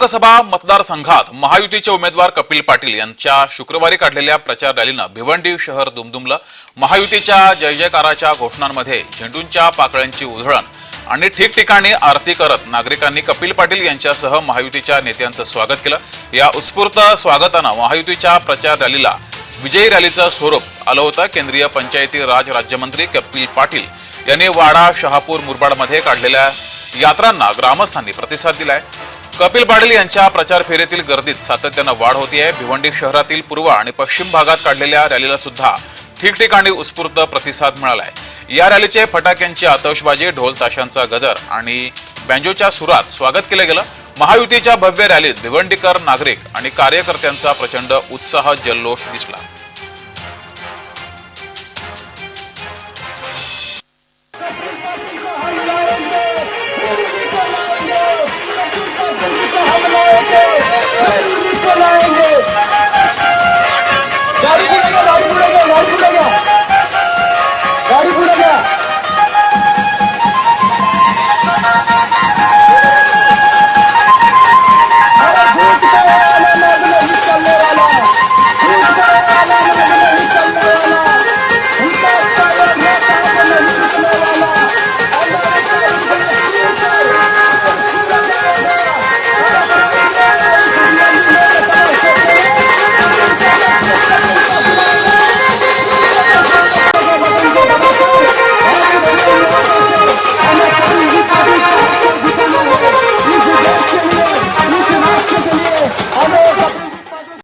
लोकसभा मतदारसंघात महायुतीचे उमेदवार कपिल पाटील यांच्या शुक्रवारी काढलेल्या प्रचार रॅलीनं भिवंडी शहर दुमदुमलं. महायुतीच्या जय जयकाराच्या घोषणांमध्ये झेंडूंच्या पाकळ्यांची उधळण आणि ठिकठिकाणी आरती करत नागरिकांनी कपिल पाटील यांच्यासह महायुतीच्या नेत्यांचं स्वागत केलं. या उत्स्फूर्त स्वागतानं महायुतीच्या प्रचार रॅलीला विजयी रॅलीचं स्वरूप आलं होतं. केंद्रीय पंचायती राज राज्यमंत्री कपिल पाटील यांनी वाडा शहापूर मुरबाडमध्ये काढलेल्या यात्रांना ग्रामस्थांनी प्रतिसाद दिलाय. कपिल पाटील यांच्या प्रचार फेरीतील गर्दीत सातत्यानं वाढ होतीये. भिवंडी शहरातील पूर्व आणि पश्चिम भागात काढलेल्या रॅलीला सुद्धा ठिकठिकाणी उत्स्फूर्त प्रतिसाद मिळालाय. या रॅलीचे फटाक्यांची आतषबाजी ढोल ताशांचा गजर आणि बँजोच्या सुरात स्वागत केलं गेलं. महायुतीच्या भव्य रॅलीत भिवंडीकर नागरिक आणि कार्यकर्त्यांचा प्रचंड उत्साह जल्लोष दिसला. Dá